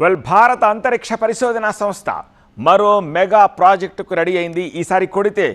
Well భారత అంతరిక్ష పరిశోధనా సంస్థ మరో మెగా ప్రాజెక్టుకు రెడీ అయింది. ఈసారి కొడితే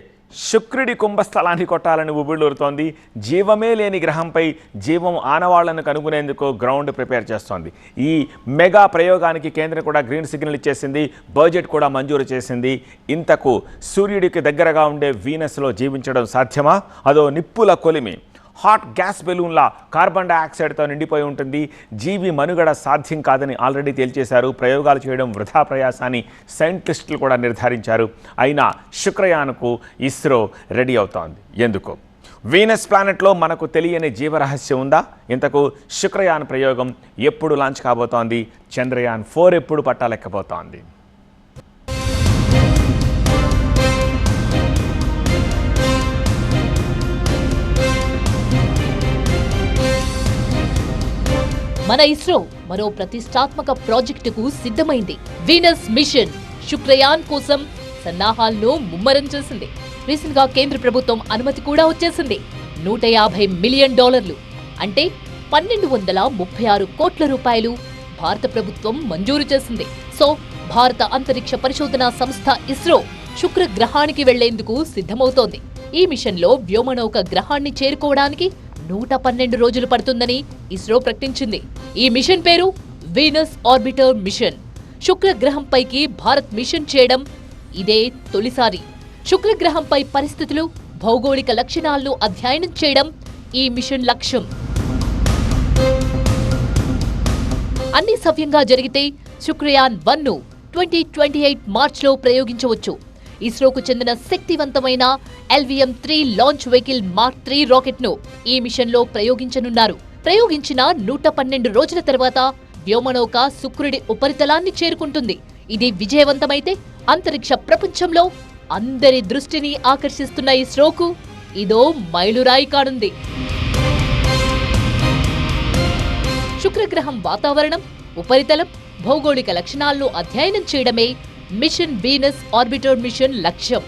శుక్రుడి కుంభస్థలాన్ని కొట్టాలని ఉబిళ్ళూరుతోంది జీవమే లేని గ్రహంపై జీవం ఆనవాళ్ళను కనుగొనేందుకు గ్రౌండ్ ప్రిపేర్ చేస్తోంది. ఈ మెగా ప్రయోగానికి కేంద్రం కూడా గ్రీన్ సిగ్నల్ ఇచ్చేసింది. బడ్జెట్ కూడా మంజూరు చేసింది. ఇంతకు సూర్యుడికి దగ్గరగా ఉండే వీనస్లో జీవించడం సాధ్యమా? అదో నిప్పుల కొలిమి. హాట్ గ్యాస్ బెలూన్లా కార్బన్ డైఆక్సైడ్తో నిండిపోయి ఉంటుంది. జీవి మనుగడ సాధ్యం కాదని ఆల్రెడీ తేల్చేశారు. ప్రయోగాలు చేయడం వృధా ప్రయాసాన్ని సైంటిస్టులు కూడా నిర్ధారించారు. అయినా శుక్రయాన్కు ఇస్రో రెడీ అవుతోంది. ఎందుకు? వీనస్ ప్లానెట్లో మనకు తెలియని జీవరహస్యం ఉందా? ఇంతకు శుక్రయాన్ ప్రయోగం ఎప్పుడు లాంచ్ కాబోతోంది? చంద్రయాన్ ఫోర్ ఎప్పుడు పట్టాలెక్కబోతోంది? మన ఇస్రో మరో ప్రతిష్టాత్మక ప్రాజెక్టుకు సిద్ధమైంది. వీనస్ మిషన్ శుక్రయాన్ కోసం సన్నాహాలను ముమ్మరం చేసింది. రీసెంట్గా కేంద్ర ప్రభుత్వం అనుమతి కూడా వచ్చేసింది. నూట యాభై మిలియన్ డాలర్లు అంటే పన్నెండు వందల ముప్పై ఆరు కోట్ల రూపాయలు భారత ప్రభుత్వం మంజూరు చేసింది. సో భారత అంతరిక్ష పరిశోధనా సంస్థ ఇస్రో శుక్ర గ్రహానికి వెళ్ళేందుకు సిద్ధమవుతోంది. ఈ మిషన్లో వ్యోమనౌక గ్రహాన్ని చేరుకోవడానికి నూట పన్నెండు రోజులు పడుతుందని ఇస్రో ప్రకటించింది. ఈ మిషన్ పేరు వీనస్ ఆర్బిటర్ మిషన్ శుక్ర గ్రహంపైకి భారత్ మిషన్ చేయడం ఇదే తొలిసారి. శుక్ర గ్రహంపై పరిస్థితులు భౌగోళిక లక్షణాలను అధ్యయనం చేయడం ఈ మిషన్ లక్ష్యం. అన్ని సవ్యంగా జరిగితే శుక్రయాన్ వన్ను ట్వంటీ ట్వంటీ ఎయిట్ మార్చ్లో ప్రయోగించవచ్చు. ఇస్రోకు చెందిన శక్తివంతమైన LVM three launch vehicle mark three రాకెట్ను ఈ మిషన్లో ప్రయోగించనున్నారు. ప్రయోగించిన నూట పన్నెండు రోజుల తర్వాత వ్యోమనౌక శుక్రుడి ఉపరితలాన్ని చేరుకుంటుంది. ఇది విజయవంతమైతే అంతరిక్ష ప్రపంచంలో అందరి దృష్టిని ఆకర్షిస్తున్న ఇస్రోకు ఇదో మైలురాయి కానుంది. శుక్రగ్రహం వాతావరణం ఉపరితలం భౌగోళిక లక్షణాలను అధ్యయనం చేయడమే మిషన్ వీనస్ ఆర్బిటర్ మిషన్ లక్ష్యం.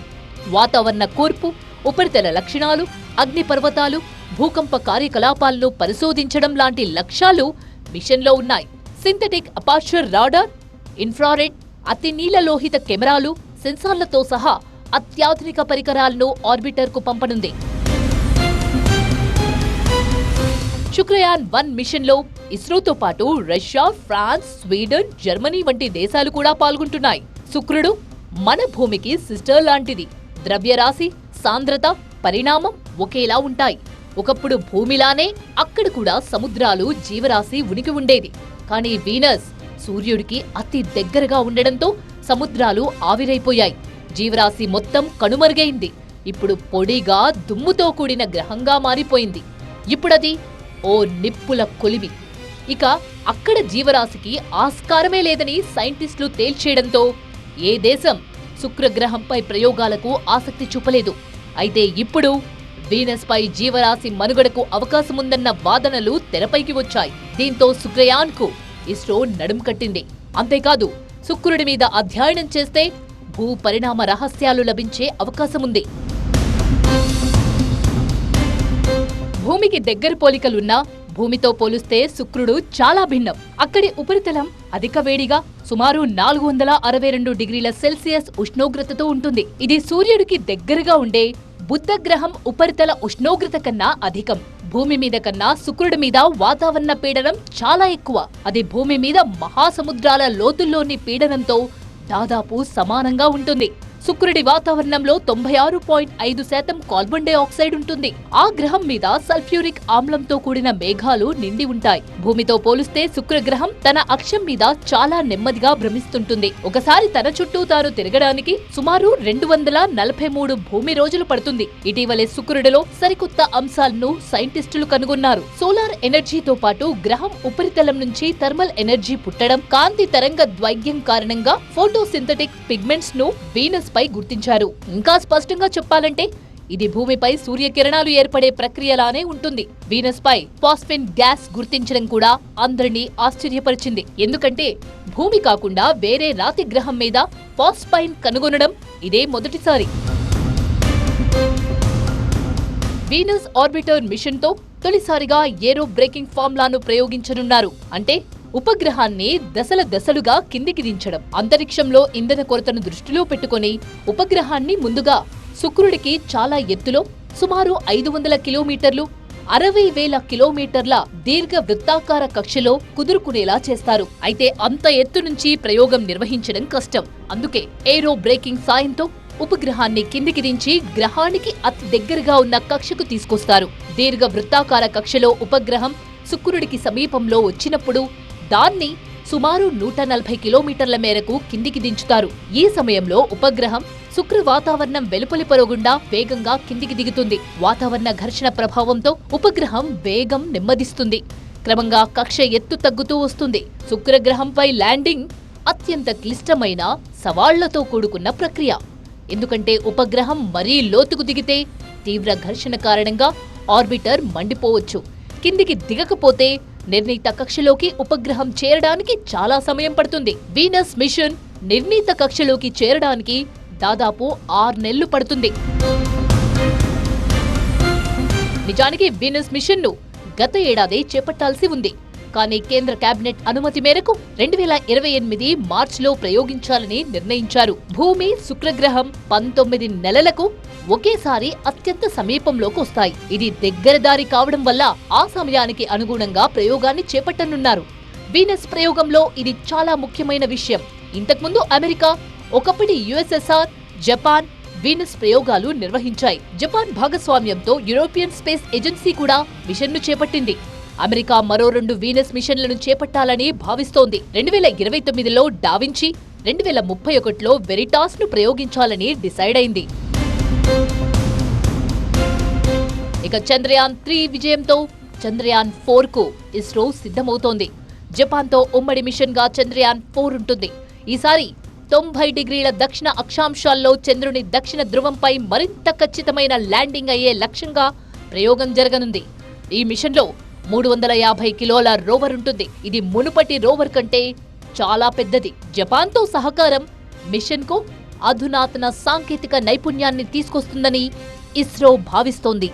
వాతావరణ కూర్పు ఉపరితల లక్షణాలు అగ్నిపర్వతాలు భూకంప కార్యకలాపాలను పరిశోధించడం లాంటి లక్ష్యాలు మిషన్లో ఉన్నాయి. సింథటిక్ అపార్చర్ రాడార్ ఇన్ఫ్రారెడ్ అతి నీలలోహిత కెమెరాలు సెన్సార్లతో సహా అత్యాధునిక పరికరాలను ఆర్బిటర్కు పంపనుంది. శుక్రయాన్ వన్ మిషన్లో ఇస్రోతో పాటు రష్యా ఫ్రాన్స్ స్వీడన్ జర్మనీ వంటి దేశాలు కూడా పాల్గొంటున్నాయి. శుక్రుడు మన భూమికి సిస్టర్ లాంటిది. ద్రవ్యరాశి సాంద్రత పరిణామం ఒకేలా ఉంటాయి. ఒకప్పుడు భూమిలానే అక్కడ కూడా సముద్రాలు జీవరాశి ఉనికి ఉండేది. కానీ వీనస్ సూర్యుడికి అతి దగ్గరగా ఉండడంతో సముద్రాలు ఆవిరైపోయాయి. జీవరాశి మొత్తం కనుమరుగైంది. ఇప్పుడు పొడిగా దుమ్ముతో కూడిన గ్రహంగా మారిపోయింది. ఇప్పుడది ఓ నిప్పుల కొలివి ఇక అక్కడ జీవరాశికి ఆస్కారమే లేదని సైంటిస్టులు తేల్చేయడంతో ఏ దేశం శుక్రగ్రహంపై ప్రయోగాలకు ఆసక్తి చూపలేదు. అయితే ఇప్పుడు వీనస్పై జీవరాశి మనుగడకు అవకాశముందన్న వాదనలు తెరపైకి వచ్చాయి. దీంతో శుక్రయాన్కు ఇస్రో నడుం కట్టింది. అంతేకాదు శుక్రుడి మీద అధ్యయనం చేస్తే భూ పరిణామ రహస్యాలు లభించే అవకాశముంది. భూమికి దగ్గర పోలికలున్నా భూమితో పోలిస్తే శుక్రుడు చాలా భిన్నం. అక్కడి ఉపరితలం అధిక వేడిగా సుమారు నాలుగు వందల అరవై రెండు డిగ్రీల సెల్సియస్ ఉష్ణోగ్రతతో ఉంటుంది. ఇది సూర్యుడికి దగ్గరగా ఉండే బుద్ధ గ్రహం ఉపరితల ఉష్ణోగ్రత కన్నా అధికం. భూమి మీద కన్నా శుక్రుడి మీద వాతావరణ పీడనం చాలా ఎక్కువ. అది భూమి మీద మహాసముద్రాల లోతుల్లోని పీడనంతో దాదాపు సమానంగా ఉంటుంది. శుక్రుడి వాతావరణంలో తొంభై ఆరు పాయింట్ ఐదు శాతం కార్బన్ డైఆక్సైడ్ ఉంటుంది. ఆ గ్రహం మీద సల్ఫ్యూరిక్ ఆమ్లంతో కూడిన మేఘాలు నిండి ఉంటాయి. భూమితో పోలిస్తే శుక్రగ్రహం తన అక్షం మీద చాలా నెమ్మదిగా భ్రమిస్తుంటుంది. ఒకసారి తన చుట్టూ తాను తిరగడానికి సుమారు రెండు వందల నలభై మూడు భూమి రోజులు పడుతుంది. ఇటీవలే శుక్రుడిలో సరికొత్త అంశాలను సైంటిస్టులు కనుగొన్నారు. సోలార్ ఎనర్జీతో పాటు గ్రహం ఉపరితలం నుంచి థర్మల్ ఎనర్జీ పుట్టడం కాంతి తరంగ ద్వైగ్యం కారణంగా ఫోటోసింథటిక్ పిగ్మెంట్స్ను వీనస్ పై గుర్తించారు. ఇంకా స్పష్టంగా చెప్పాలంటే ఇది భూమిపై సూర్యకిరణాలు ఏర్పడే ప్రక్రియలానే ఉంటుంది. వీనస్ పై ఫాస్ఫిన్ గ్యాస్ గుర్తించడం కూడా అందరినీ ఆశ్చర్యపరిచింది. ఎందుకంటే భూమి కాకుండా వేరే రాతి గ్రహం మీద పాస్పైన్ కనుగొనడం ఇదే మొదటిసారి. వీనస్ ఆర్బిటర్ మిషన్తో తొలిసారిగా ఏరో బ్రేకింగ్ ఫార్ములాను ప్రయోగించనున్నారు. అంటే ఉపగ్రహాన్ని దశల దశలుగా కిందికి దించడం. అంతరిక్షంలో ఇంధన కొరతను దృష్టిలో పెట్టుకొని ఉపగ్రహాన్ని ముందుగా శుక్రుడికి చాలా ఎత్తులో సుమారు ఐదు వందల కిలోమీటర్లు అరవై వేల కిలోమీటర్ల దీర్ఘ వృత్తాకార కక్షలో కుదురుకునేలా చేస్తారు. అయితే అంత ఎత్తు నుంచి ప్రయోగం నిర్వహించడం కష్టం. అందుకే ఏరో బ్రేకింగ్ సాయంతో ఉపగ్రహాన్ని కిందికి దించి గ్రహానికి అతి దగ్గరగా ఉన్న కక్షకు తీసుకొస్తారు. దీర్ఘ వృత్తాకార కక్షలో ఉపగ్రహం శుక్రుడికి సమీపంలో వచ్చినప్పుడు దాన్ని సుమారు నూట నలభై కిలోమీటర్ల మేరకు కిందికి దించుతారు. ఈ సమయంలో ఉపగ్రహం శుక్ర వాతావరణం వెలుపలి పొరగుండా వేగంగా కిందికి దిగుతుంది. వాతావరణ ఘర్షణ ప్రభావంతో ఉపగ్రహం వేగం నెమ్మదిస్తుంది. క్రమంగా కక్ష ఎత్తు తగ్గుతూ వస్తుంది. శుక్రగ్రహంపై ల్యాండింగ్ అత్యంత క్లిష్టమైన సవాళ్ళతో కూడుకున్న ప్రక్రియ. ఎందుకంటే ఉపగ్రహం మరీ లోతుకు దిగితే తీవ్ర ఘర్షణ కారణంగా ఆర్బిటర్ మండిపోవచ్చు. కిందికి దిగకపోతే నిర్ణీత కక్షలోకి ఉపగ్రహం చేరడానికి చాలా సమయం పడుతుంది. వీనస్ మిషన్ నిర్ణీత కక్షలోకి చేరడానికి దాదాపు ఆరు నెలలు పడుతుంది. నిజానికి వీనస్ మిషన్ను గత ఏడాది చేపట్టాల్సి ఉంది. కానీ కేంద్ర కేబినెట్ అనుమతి మేరకు రెండు వేల ఇరవై ఎనిమిది మార్చిలో ప్రయోగించాలని నిర్ణయించారు. భూమి శుక్రగ్రహం పంతొమ్మిది నెలలకు ఒకేసారి అత్యంత సమీపంలోకి వస్తాయి. ఇది దగ్గర దారి కావడం వల్ల ఆ సమయానికి అనుగుణంగా ప్రయోగాన్ని చేపట్టనున్నారు. వీనస్ ప్రయోగంలో ఇది చాలా ముఖ్యమైన విషయం. ఇంతకుముందు అమెరికా ఒకప్పటి యుఎస్ఎస్ఆర్ జపాన్ వీనస్ ప్రయోగాలు నిర్వహించాయి. జపాన్ భాగస్వామ్యంతో యూరోపియన్ స్పేస్ ఏజెన్సీ కూడా మిషన్ను చేపట్టింది. అమెరికా మరో రెండు వీనస్ మిషన్లను చేపట్టాలని భావిస్తోంది. రెండు వేల ఇరవై తొమ్మిదిలో డావించి రెండు వేల ముప్పై ఒకటిలో వెరిటాస్ను ప్రయోగించాలని డిసైడ్ అయింది. ఇక చంద్రయాన్ త్రీ విజయంతో చంద్రయాన్ ఫోర్కు ఇస్రో సిద్ధమవుతోంది. జపాన్తో ఉమ్మడి మిషన్గా చంద్రయాన్ ఫోర్ ఉంటుంది. ఈసారి తొంభై డిగ్రీల దక్షిణ అక్షాంశాల్లో చంద్రుని దక్షిణ ధ్రువంపై మరింత ఖచ్చితమైన ల్యాండింగ్ అయ్యే లక్ష్యంగా ప్రయోగం జరగనుంది. ఈ మిషన్లో మూడు వందల యాభై కిలోల రోవర్ ఉంటుంది. ఇది మునుపటి రోవర్ కంటే చాలా పెద్దది. జపాన్తో సహకారం మిషన్కు అధునాతన సాంకేతిక నైపుణ్యాన్ని తీసుకొస్తుందని ఇస్రో భావిస్తోంది.